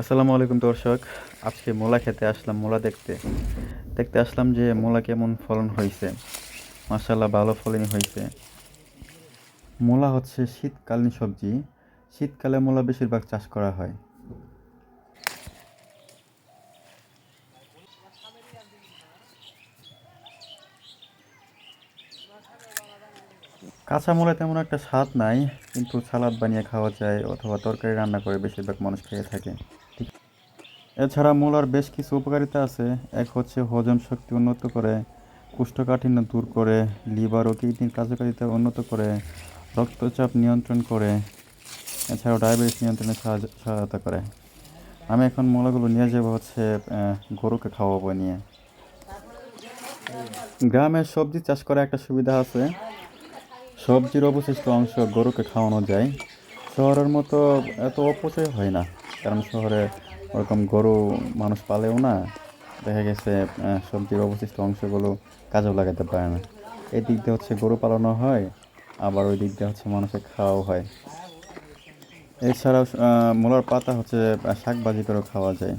আসসালামু আলাইকুম দর্শক। আজকে মূলা খেতে আসলাম, মূলা দেখতে। দেখতে আসলাম যে মূলা কেমন ফলন হয়েছে। মার্শাল্লাহ ভালো ফলনই হয়েছে। মূলা হচ্ছে শীতকালীন সবজি। শীতকালে মূলা বেশিরভাগ চাষ করা হয়। কাঁচা মূলা তেমন একটা স্বাদ নাই, কিন্তু সালাদ বানিয়ে খাওয়া যায় অথবা তরকারি রান্না করে বেশিরভাগ মানুষ খেয়ে থাকে। এছাড়া মূলার বেশ কিছু উপকারিতা আছে। এক হচ্ছে হজম শক্তি উন্নত করে, কোষ্ঠকাঠিন্য দূর করে, লিভার ও কিডনির কার্যকারিতা উন্নত করে, রক্তচাপ নিয়ন্ত্রণ করে, এছাড়াও ডায়াবেটিস নিয়ন্ত্রণে সহায়তা করে। আমি এখন মূলাগুলো নিয়ে যাব হচ্ছে গরুকে খাওয়াবো নিয়ে। গ্রামে সবজি চাষ করা একটা সুবিধা আছে। সবজির অবশিষ্ট অংশ গরুকে খাওয়ানো যায়। শহরের মতো এত অপচয় হয় না, কারণ শহরে ওরকম গরু মানুষ পালেও না, দেখা গেছে সবজির অবশিষ্ট অংশগুলো কাজেও লাগাতে পারে না। এই দিক দিয়ে হচ্ছে গরু পালনও হয়, আবার ওই দিক দিয়ে হচ্ছে মানুষের খাওয়াও হয়। এছাড়াও মূলার পাতা হচ্ছে শাকভাজি করেও খাওয়া যায়।